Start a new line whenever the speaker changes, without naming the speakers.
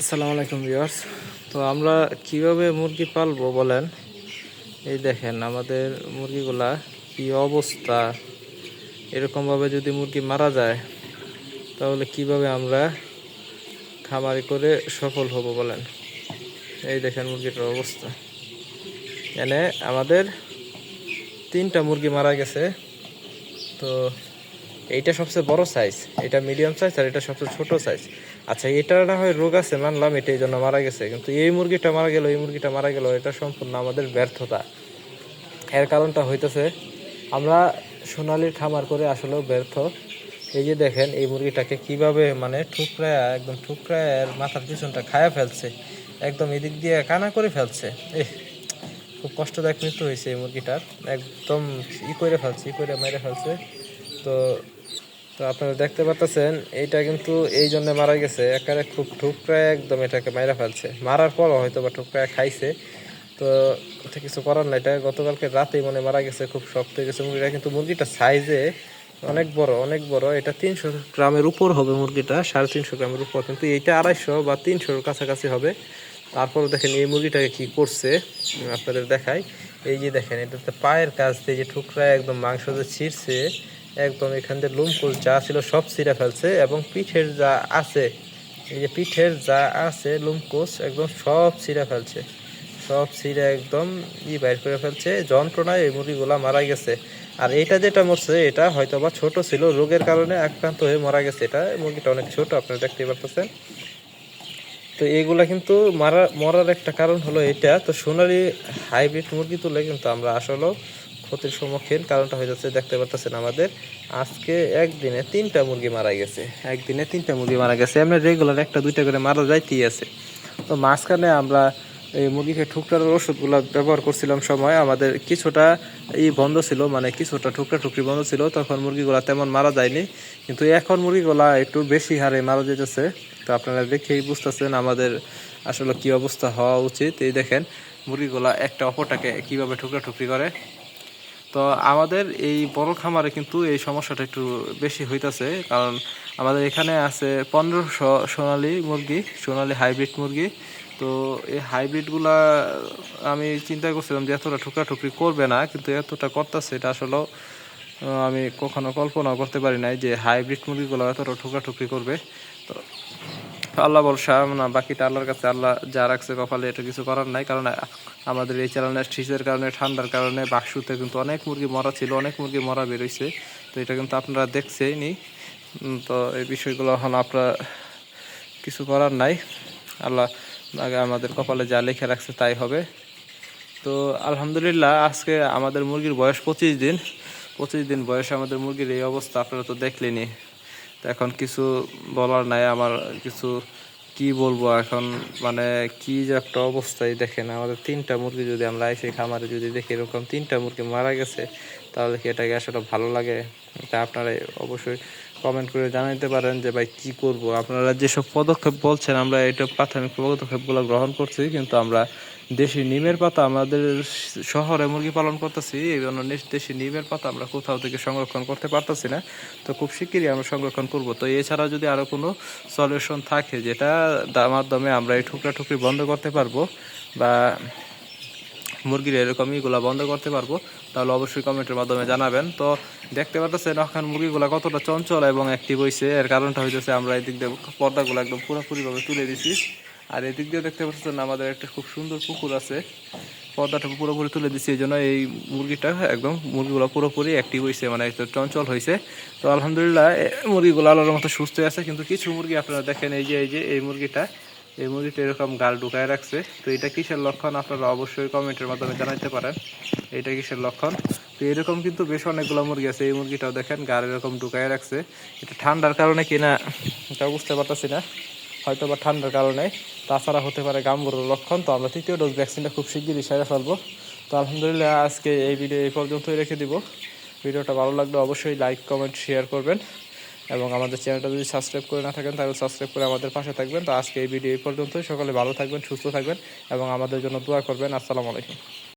আসসালামু আলাইকুম ভিউয়ার্স। তো আমরা কীভাবে মুরগি পালবো বলেন? এই দেখেন আমাদের মুরগিগুলা কি অবস্থা? এরকমভাবে যদি মুরগি মারা যায়, তাহলে কীভাবে আমরা খামারি করে সফল হব বলেন? এই দেখেন মুরগিটার অবস্থা। এনে আমাদের তিনটা মুরগি মারা গেছে। তো এইটা সবচেয়ে বড় সাইজ এটা মিডিয়াম সাইজ আর এটা সবচেয়ে ছোট সাইজ আচ্ছা এটা না হয় রোগ আছে, মানলাম এটা, এই জন্য মারা গেছে। কিন্তু এই মুরগিটা মারা গেল, এই মুরগিটা মারা গেল, এটা সম্পূর্ণ আমাদের ব্যর্থতা। এর কারণটা হইতেছে, আমরা সোনালির খামার করে আসলেও ব্যর্থ। এই যে দেখেন, এই মুরগিটাকে কীভাবে মানে ঠুকরায়, একদম ঠুকরায় মাথার পিছনটা খায়া ফেলছে, একদম এদিক দিয়ে কানা করে ফেলছে। এহ, খুব কষ্টদায়ক মৃত্যু হয়েছে এই মুরগিটার। একদম ই করে ফেলছে, ই করে মেরে ফেলছে। তো তো আপনারা দেখতে পাচ্ছেন এইটা কিন্তু এই জন্য মারা গেছে। একারে খুব ঠুকরায় একদম এটাকে মারা ফেলছে। মারার পরও হয়তো বা ঠুকরায় খাইছে। তো কিছু করার নাই, এটা গতকালকে রাতেই মানে মারা গেছে, খুব শক্ত হয়ে গেছে মুরগিটা। কিন্তু মুরগিটা সাইজে অনেক বড় অনেক বড়। এটা তিনশো গ্রামের উপর হবে মুরগিটা, সাড়ে তিনশো গ্রামের উপর। কিন্তু এইটা আড়াইশো বা তিনশোর কাছাকাছি হবে। তারপরে দেখেন এই মুরগিটাকে কি করছে, আপনাদের দেখাই। এই যে দেখেন, এটাতে পায়ের কাছ দিয়ে যে ঠুকরায় একদম মাংস যে ছিঁড়ছে একদম এখান দিয়ে লুমকুল যা ছিল সব ছিঁড়ে ফেলছে এবং পিঠের যা আছে, এই যে পিঠের যা আছে লুমকুস একদম সব ছিঁড়ে ফেলছে। সব ছিঁড়ে একদম ই বাইর করে ফেলছে, যন্ত্রণায় এই মুরগিগুলা মারা গেছে। আর এটা যেটা মরছে, এটা হয়তো বা ছোট ছিল, রোগের কারণে আক্রান্ত হয়ে মারা গেছে। এটা মুরগিটা অনেক ছোট, আপনারা দেখতে পারতেছেন। তো এইগুলা কিন্তু মারা, মরার একটা কারণ হলো এটা। তো সোনালি হাইব্রিড মুরগি তুলে কিন্তু আমরা আসলেও ক্ষতির সম্মুখীন। কারণটা হয়ে যাচ্ছে, দেখতে পাচ্ছেন আমাদের, আজকে একদিনে তিনটা মুরগি মারা গেছে। একদিনে তিনটা মুরগি মারা গেছে। আমরা রেগুলার একটা, দুইটা করে মারা যাইতেই আছে। তো মাঝখানে আমরা এই মুরগিকে ঠুকরার ওষুধগুলো ব্যবহার করছিলাম সময়, আমাদের কিছুটা ই বন্ধ ছিল মানে কিছুটা ঠুকরা ঠুকরি বন্ধ ছিল, তখন মুরগিগুলা তেমন মারা যায়নি। কিন্তু এখন মুরগিগুলা একটু বেশি হারে মারা যেতেছে তো আপনারা দেখেই বুঝতেছেন আমাদের আসলে কি অবস্থা হওয়া উচিত। এই দেখেন, মুরগিগুলা একটা অপরটাকে কীভাবে ঠুকরা ঠুকরি করে তো আমাদের এই বড় খামারে কিন্তু এই সমস্যাটা একটু বেশি হইতাছে, কারণ আমাদের এখানে আছে পনেরোশো সোনালি মুরগি, সোনালি হাইব্রিড মুরগি। তো এই হাইব্রিডগুলা আমি চিন্তা করছিলাম যে এতটা ঠুকরাঠুকরি করবে না, কিন্তু এতটা করতেছে এটা আসলেও আমি কখনো কল্পনা করতে পারি নাই যে হাইব্রিড মুরগিগুলো এতটা ঠুকরাঠুকরি করবে। তো আল্লাহ ভরসা না, বাকিটা আল্লাহর কাছে আল্লাহ যা রাখছে কপালে এটা কিছু করার নাই, কারণ আমাদের এই চ্যানেলের শীতের কারণে, ঠান্ডার কারণে, বাক্সুতে কিন্তু অনেক মুরগি মরা ছিল, অনেক মুরগি মরা বেরোইছে তো এটা কিন্তু আপনারা দেখছেনই তো এই বিষয়গুলো এখন আপনারা কিছু করার নাই। আল্লাহ আগে আমাদের কপালে যা লেখা রাখছে তাই হবে। তো আলহামদুলিল্লাহ, আজকে আমাদের মুরগির বয়স পঁচিশ দিন। পঁচিশ দিন বয়সে আমাদের মুরগির এই অবস্থা, আপনারা তো দেখলেনি তো এখন কিছু বলার নাই, আমার কিছু কি বলব এখন? মানে কি যে একটা অবস্থায় দেখেন, আমাদের তিনটা মুরগি যদি আমরা এসে খামারে যদি দেখি এরকম তিনটা মুরগি মারা গেছে, তাহলে কি এটাকে আসলে ভালো লাগে? তা আপনারা অবশ্যই কমেন্ট করে জানাইতে পারেন যে, ভাই, কি করব? আপনারা যেসব পদক্ষেপ বলছেন, আমরা এটা প্রাথমিক পদক্ষেপগুলো গ্রহণ করছি, কিন্তু আমরা দেশি নিমের পাতা আমাদের শহরে মুরগি পালন করতেছি, এই জন্য দেশি নিমের পাতা আমরা কোথাও থেকে সংরক্ষণ করতে পারতেছি না। তো খুব শিগগিরই আমরা সংরক্ষণ করব। তো এছাড়া যদি আরও কোনো সলিউশন থাকে যেটা মাধ্যমে আমরা এই ঠুকরা ঠুকরি বন্ধ করতে পারব বা মুরগির এরকম ইগুলা বন্ধ করতে পারব, তাহলে অবশ্যই কমেন্টের মাধ্যমে জানাবেন। তো দেখতে পাচ্ছেন এখন মুরগিগুলা কতটা চঞ্চল এবং অ্যাক্টিভ হয়েছে এর কারণটা হইতেছে আমরা এই দিক দিয়ে পর্দাগুলো একদম পুরোপুরিভাবে তুলে দিছি। আর এদিক দিয়ে দেখতে পাচ্ছেন আমাদের একটা খুব সুন্দর পুকুর আছে। পর্দাটা পুরোপুরি তুলে দিছি, এই জন্য এই মুরগিটা একদম মুরগিগুলো পুরোপুরি অ্যাক্টিভ হয়েছে মানে চঞ্চল হয়েছে তো আলহামদুলিল্লাহ মুরগিগুলো আলোর মতো সুস্থ আছে, কিন্তু কিছু মুরগি আপনারা দেখেন, এই যে এই যে, এই মুরগিটা এই মুরগিটা এরকম গাল ঢুকায় রাখছে। তো এটা কিসের লক্ষণ আপনারা অবশ্যই কমেন্টের মাধ্যমে জানাতে পারেন, এটা কিসের লক্ষণ? তো এরকম কিন্তু বেশ অনেকগুলো মুরগি আছে, এই মুরগিটাও দেখেন গাল এরকম ঢুকায় রাখছে। এটা ঠান্ডার কারণে কিনা, এটা বুঝতে পারতেছি না। হয়তো বা ঠান্ডার কারণে। তাছাড়া হতে পারে গাম্বুরের লক্ষণ। তো আমরা তৃতীয় ডোজ ভ্যাকসিনটা খুব শিগগিরই সেরে ফেলব। তো আলহামদুলিল্লাহ আজকে এই ভিডিও এই পর্যন্তই রেখে দিব। ভিডিওটা ভালো লাগলে অবশ্যই লাইক কমেন্ট শেয়ার করবেন। এবং আমাদের চ্যানেলটা যদি সাবস্ক্রাইব করে না থাকেন, তাহলে সাবস্ক্রাইব করে আমাদের পাশে থাকবেন। তো আজকে এই ভিডিও এই পর্যন্তই। সকলে ভালো থাকবেন, সুস্থ থাকবেন এবং আমাদের জন্য দোয়া করবেন। আসসালামু আলাইকুম।